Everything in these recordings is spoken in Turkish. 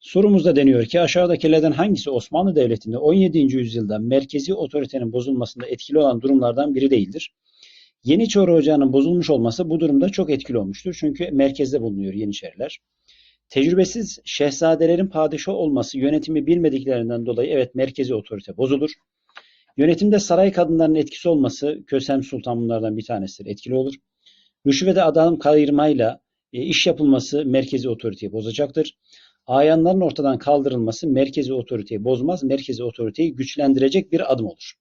Sorumuzda deniyor ki aşağıdakilerden hangisi Osmanlı Devleti'nde 17. yüzyılda merkezi otoritenin bozulmasında etkili olan durumlardan biri değildir? Yeniçeri Ocağı'nın bozulmuş olması bu durumda çok etkili olmuştur. Çünkü merkezde bulunuyor Yeniçeriler. Tecrübesiz şehzadelerin padişah olması yönetimi bilmediklerinden dolayı evet merkezi otorite bozulur. Yönetimde saray kadınlarının etkisi olması Kösem Sultan bunlardan bir tanesidir. Etkili olur. Rüşvete adam kayırmayla e, iş yapılması merkezi otoriteyi bozacaktır. Ayanların ortadan kaldırılması merkezi otoriteyi bozmaz, merkezi otoriteyi güçlendirecek bir adım olur.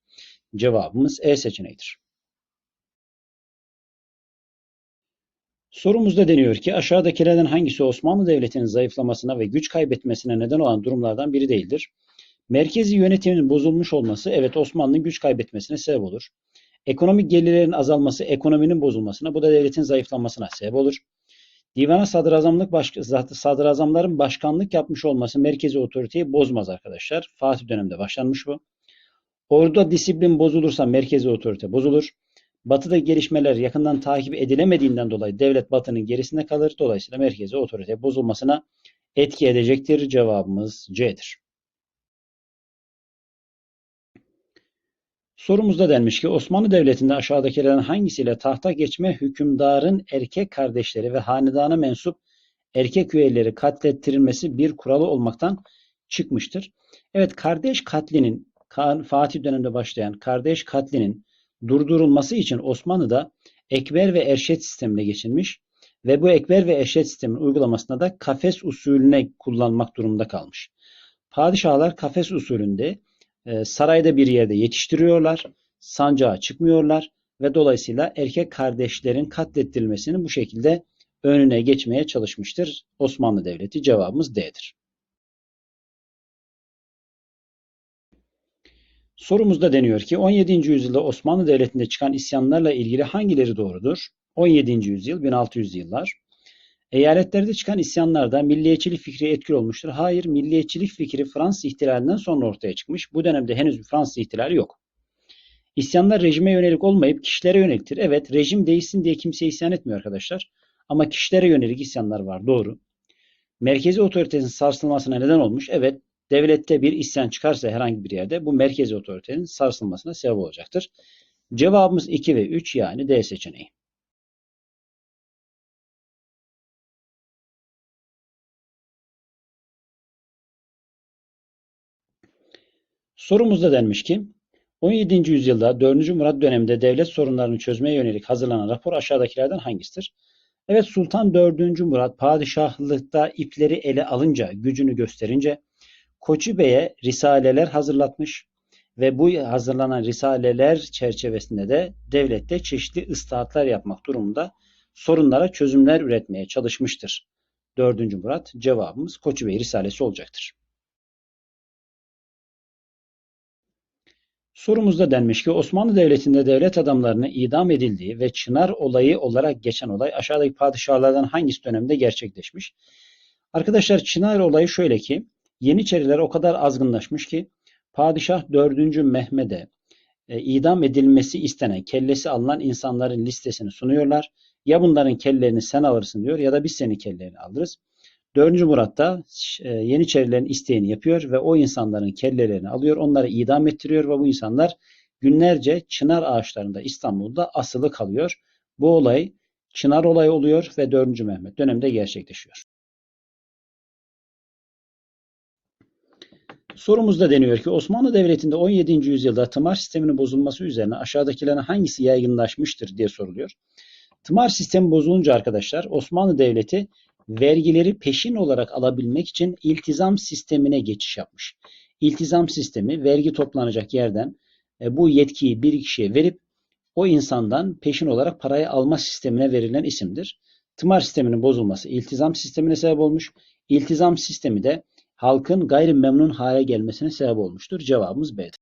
Cevabımız E seçeneğidir. Sorumuzda deniyor ki aşağıdakilerden hangisi Osmanlı Devleti'nin zayıflamasına ve güç kaybetmesine neden olan durumlardan biri değildir? Merkezi yönetimin bozulmuş olması evet Osmanlı'nın güç kaybetmesine sebep olur. Ekonomik gelirlerin azalması ekonominin bozulmasına, bu da devletin zayıflamasına sebep olur. Divana sadrazamlık baş, sadrazamların başkanlık yapmış olması merkezi otoriteyi bozmaz arkadaşlar. Fatih döneminde başlanmış bu. Orada disiplin bozulursa merkezi otorite bozulur. Batı'da gelişmeler yakından takip edilemediğinden dolayı devlet Batı'nın gerisinde kalır. Dolayısıyla merkezi otorite bozulmasına etki edecektir. Cevabımız C'dir. Sorumuzda denmiş ki Osmanlı Devleti'nde aşağıdakilerden hangisiyle tahta geçme hükümdarın erkek kardeşleri ve hanedana mensup erkek üyeleri katlettirilmesi bir kuralı olmaktan çıkmıştır. Evet kardeş katlinin Fatih döneminde başlayan kardeş katlinin durdurulması için Osmanlı'da ekber ve erşet sistemine geçilmiş ve bu ekber ve erşet sistemin uygulamasında da kafes usulüne kullanmak durumunda kalmış. Padişahlar kafes usulünde sarayda bir yerde yetiştiriyorlar, sancağa çıkmıyorlar ve dolayısıyla erkek kardeşlerin katlettirilmesinin bu şekilde önüne geçmeye çalışmıştır Osmanlı Devleti. Cevabımız D'dir. Sorumuzda deniyor ki 17. yüzyılda Osmanlı Devleti'nde çıkan isyanlarla ilgili hangileri doğrudur? 17. yüzyıl 1600 yıllar. Eyaletlerde çıkan isyanlarda milliyetçilik fikri etkili olmuştur. Hayır, milliyetçilik fikri Fransız ihtilalinden sonra ortaya çıkmış. Bu dönemde henüz bir Fransız ihtilali yok. İsyanlar rejime yönelik olmayıp kişilere yöneliktir. Evet, rejim değişsin diye kimse isyan etmiyor arkadaşlar. Ama kişilere yönelik isyanlar var, doğru. Merkezi otoritenin sarsılmasına neden olmuş. Evet, devlette bir isyan çıkarsa herhangi bir yerde bu merkezi otoritenin sarsılmasına sebep olacaktır. Cevabımız 2 ve 3 yani D seçeneği. Sorumuzda denmiş ki 17. yüzyılda 4. Murat döneminde devlet sorunlarını çözmeye yönelik hazırlanan rapor aşağıdakilerden hangisidir? Evet Sultan 4. Murat padişahlıkta ipleri ele alınca, gücünü gösterince Koçu Bey'e risaleler hazırlatmış ve bu hazırlanan risaleler çerçevesinde de devlette çeşitli ıslahatlar yapmak durumunda sorunlara çözümler üretmeye çalışmıştır. 4. Murat cevabımız Koçu Bey Risalesi olacaktır. Sorumuzda denmiş ki Osmanlı Devleti'nde devlet adamlarının idam edildiği ve Çınar olayı olarak geçen olay aşağıdaki padişahlardan hangisi dönemde gerçekleşmiş? Arkadaşlar Çınar olayı şöyle ki Yeniçeriler o kadar azgınlaşmış ki Padişah 4. Mehmet'e e, idam edilmesi istenen, kellesi alınan insanların listesini sunuyorlar. Ya bunların kellerini sen alırsın diyor ya da biz senin kellerini alırız. 4. Murat da e, Yeniçerilerin isteğini yapıyor ve o insanların kellelerini alıyor, onları idam ettiriyor ve bu insanlar günlerce çınar ağaçlarında İstanbul'da asılı kalıyor. Bu olay çınar olayı oluyor ve 4. Mehmet döneminde gerçekleşiyor. Sorumuzda deniyor ki Osmanlı Devleti'nde 17. yüzyılda tımar sisteminin bozulması üzerine aşağıdakilerin hangisi yaygınlaşmıştır diye soruluyor. Tımar sistemi bozulunca arkadaşlar Osmanlı Devleti vergileri peşin olarak alabilmek için iltizam sistemine geçiş yapmış. İltizam sistemi vergi toplanacak yerden e, bu yetkiyi bir kişiye verip o insandan peşin olarak parayı alma sistemine verilen isimdir. Tımar sisteminin bozulması iltizam sistemine sebep olmuş. İltizam sistemi de halkın gayrimemnun hale gelmesine sebep olmuştur. Cevabımız B'dir.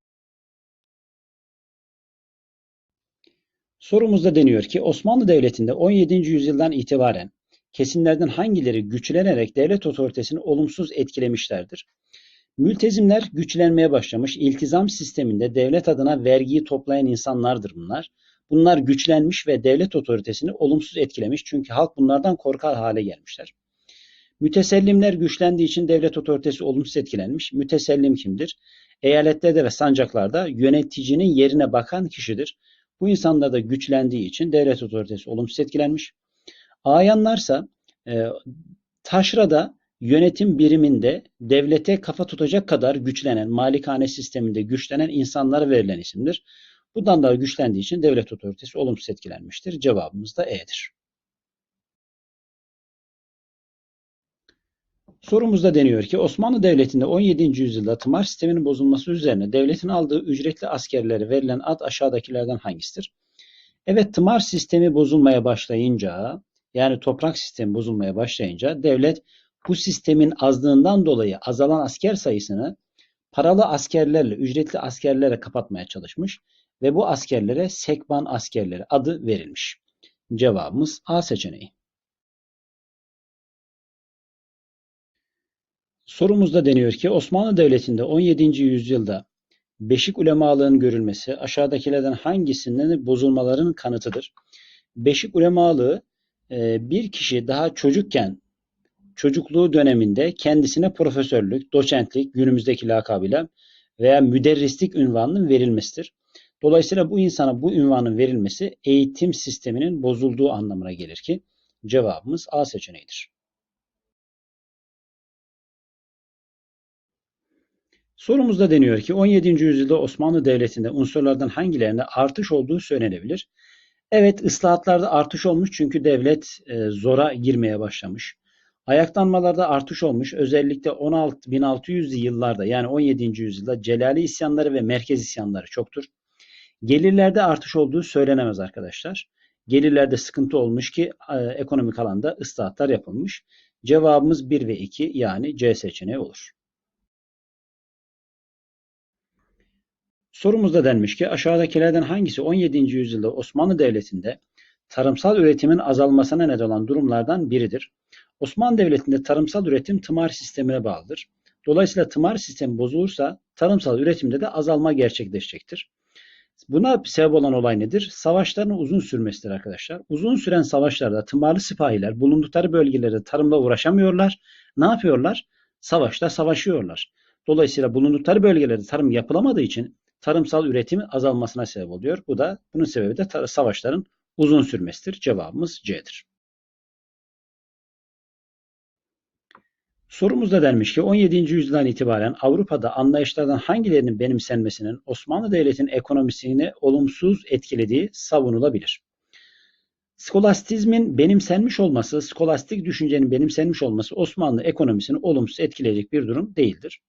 Sorumuzda deniyor ki Osmanlı Devleti'nde 17. yüzyıldan itibaren kesimlerden hangileri güçlenerek devlet otoritesini olumsuz etkilemişlerdir? Mültezimler güçlenmeye başlamış. İltizam sisteminde devlet adına vergiyi toplayan insanlardır bunlar. Bunlar güçlenmiş ve devlet otoritesini olumsuz etkilemiş. Çünkü halk bunlardan korkar hale gelmişler. Mütesellimler güçlendiği için devlet otoritesi olumsuz etkilenmiş. Mütesellim kimdir? Eyaletlerde ve sancaklarda yöneticinin yerine bakan kişidir. Bu insanlar da güçlendiği için devlet otoritesi olumsuz etkilenmiş. Ayanlarsa e, taşrada yönetim biriminde devlete kafa tutacak kadar güçlenen, malikane sisteminde güçlenen insanlara verilen isimdir. Bundan da güçlendiği için devlet otoritesi olumsuz etkilenmiştir. Cevabımız da E'dir. Sorumuzda deniyor ki Osmanlı Devleti'nde 17. yüzyılda tımar sisteminin bozulması üzerine devletin aldığı ücretli askerlere verilen ad aşağıdakilerden hangisidir? Evet tımar sistemi bozulmaya başlayınca yani toprak sistemi bozulmaya başlayınca devlet bu sistemin azlığından dolayı azalan asker sayısını paralı askerlerle, ücretli askerlere kapatmaya çalışmış ve bu askerlere sekban askerleri adı verilmiş. Cevabımız A seçeneği. Sorumuzda deniyor ki Osmanlı Devleti'nde 17. yüzyılda beşik ulemalığın görülmesi aşağıdakilerden hangisinin bozulmaların kanıtıdır? Beşik ulemalığı bir kişi daha çocukken çocukluğu döneminde kendisine profesörlük, doçentlik günümüzdeki lakabıyla veya müderrislik ünvanının verilmesidir. Dolayısıyla bu insana bu ünvanın verilmesi eğitim sisteminin bozulduğu anlamına gelir ki cevabımız A seçeneğidir. Sorumuzda deniyor ki 17. yüzyılda Osmanlı Devleti'nde unsurlardan hangilerinde artış olduğu söylenebilir? Evet ıslahatlarda artış olmuş çünkü devlet e, zora girmeye başlamış. Ayaklanmalarda artış olmuş. Özellikle 16 1600'lü yıllarda yani 17. yüzyılda Celali isyanları ve merkez isyanları çoktur. Gelirlerde artış olduğu söylenemez arkadaşlar. Gelirlerde sıkıntı olmuş ki e, ekonomik alanda ıslahatlar yapılmış. Cevabımız 1 ve 2 yani C seçeneği olur. Sorumuzda denmiş ki aşağıdakilerden hangisi 17. yüzyılda Osmanlı Devleti'nde tarımsal üretimin azalmasına neden olan durumlardan biridir? Osmanlı Devleti'nde tarımsal üretim tımar sistemine bağlıdır. Dolayısıyla tımar sistemi bozulursa tarımsal üretimde de azalma gerçekleşecektir. Buna sebep olan olay nedir? Savaşların uzun sürmesidir arkadaşlar. Uzun süren savaşlarda tımarlı sipahiler bulundukları bölgelerde tarımla uğraşamıyorlar. Ne yapıyorlar? Savaşta savaşıyorlar. Dolayısıyla bulundukları bölgelerde tarım yapılamadığı için tarımsal üretimin azalmasına sebep oluyor. Bu da bunun sebebi de savaşların uzun sürmesidir. Cevabımız C'dir. Sorumuzda denmiş ki 17. yüzyıldan itibaren Avrupa'da anlayışlardan hangilerinin benimsenmesinin Osmanlı Devleti'nin ekonomisini olumsuz etkilediği savunulabilir. Skolastizmin benimsenmiş olması, skolastik düşüncenin benimsenmiş olması Osmanlı ekonomisini olumsuz etkileyecek bir durum değildir.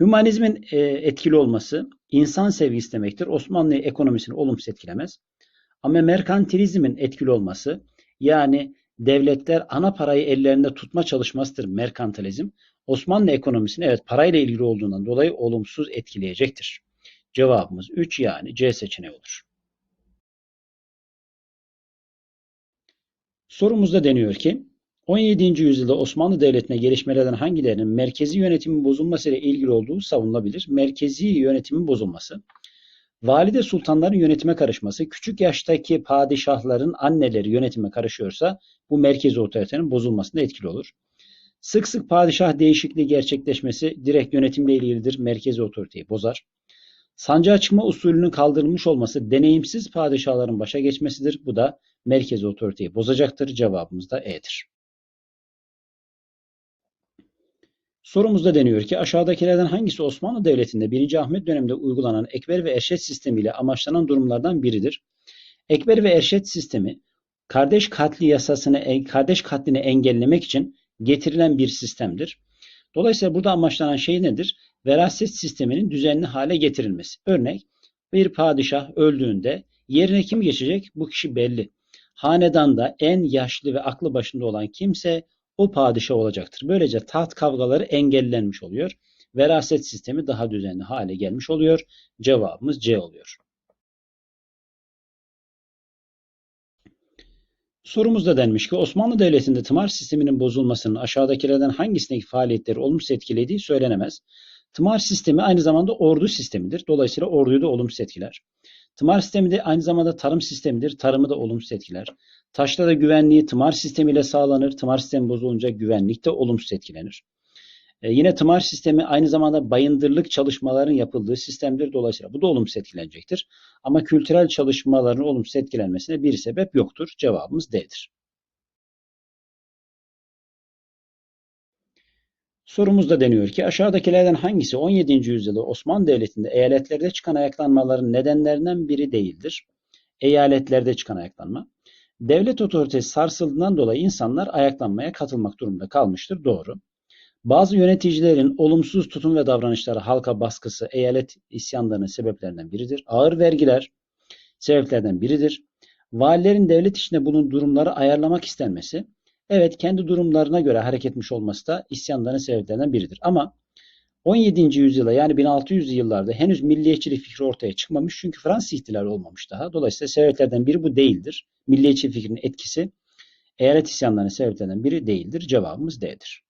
Hümanizmin e, etkili olması insan sevgisi demektir. Osmanlı ekonomisini olumsuz etkilemez. Ama merkantilizmin etkili olması yani devletler ana parayı ellerinde tutma çalışmasıdır merkantilizm. Osmanlı ekonomisini evet parayla ilgili olduğundan dolayı olumsuz etkileyecektir. Cevabımız 3 yani C seçeneği olur. Sorumuzda deniyor ki 17. yüzyılda Osmanlı Devleti'ne gelişmelerden hangilerinin merkezi yönetimin bozulması ile ilgili olduğu savunulabilir. Merkezi yönetimin bozulması. Valide sultanların yönetime karışması, küçük yaştaki padişahların anneleri yönetime karışıyorsa bu merkezi otoritenin bozulmasında etkili olur. Sık sık padişah değişikliği gerçekleşmesi direkt yönetimle ilgilidir, merkezi otoriteyi bozar. Sancağa çıkma usulünün kaldırılmış olması deneyimsiz padişahların başa geçmesidir. Bu da merkezi otoriteyi bozacaktır. Cevabımız da E'dir. Sorumuzda deniyor ki aşağıdakilerden hangisi Osmanlı Devleti'nde 1. Ahmet döneminde uygulanan ekber ve erşet sistemiyle amaçlanan durumlardan biridir? Ekber ve erşet sistemi kardeş katli yasasını, kardeş katlini engellemek için getirilen bir sistemdir. Dolayısıyla burada amaçlanan şey nedir? Veraset sisteminin düzenli hale getirilmesi. Örnek bir padişah öldüğünde yerine kim geçecek? Bu kişi belli. Hanedanda en yaşlı ve aklı başında olan kimse o padişah olacaktır. Böylece taht kavgaları engellenmiş oluyor. Veraset sistemi daha düzenli hale gelmiş oluyor. Cevabımız C oluyor. Sorumuzda denmiş ki Osmanlı Devleti'nde tımar sisteminin bozulmasının aşağıdakilerden hangisindeki faaliyetleri olumsuz etkilediği söylenemez. Tımar sistemi aynı zamanda ordu sistemidir. Dolayısıyla orduyu da olumsuz etkiler. Tımar sistemi de aynı zamanda tarım sistemidir. Tarımı da olumsuz etkiler. Taşrada güvenliği tımar sistemiyle sağlanır. Tımar sistemi bozulunca güvenlik de olumsuz etkilenir. E, yine tımar sistemi aynı zamanda bayındırlık çalışmaların yapıldığı sistemdir. Dolayısıyla bu da olumsuz etkilenecektir. Ama kültürel çalışmaların olumsuz etkilenmesine bir sebep yoktur. Cevabımız D'dir. Sorumuzda deniyor ki aşağıdakilerden hangisi 17. yüzyılda Osmanlı Devleti'nde eyaletlerde çıkan ayaklanmaların nedenlerinden biri değildir? Eyaletlerde çıkan ayaklanma. Devlet otoritesi sarsıldığından dolayı insanlar ayaklanmaya katılmak durumunda kalmıştır. Doğru. Bazı yöneticilerin olumsuz tutum ve davranışları halka baskısı eyalet isyanlarının sebeplerinden biridir. Ağır vergiler sebeplerden biridir. Valilerin devlet içinde bulunduğu durumları ayarlamak istenmesi, evet kendi durumlarına göre hareket etmiş olması da isyanların sebeplerinden biridir. Ama 17. yüzyıla yani 1600 yıllarda henüz milliyetçilik fikri ortaya çıkmamış çünkü Fransız ihtilali olmamış daha. Dolayısıyla sebeplerden biri bu değildir. Milliyetçi fikrin etkisi eyalet isyanlarının sebeplerinden biri değildir. Cevabımız D'dir.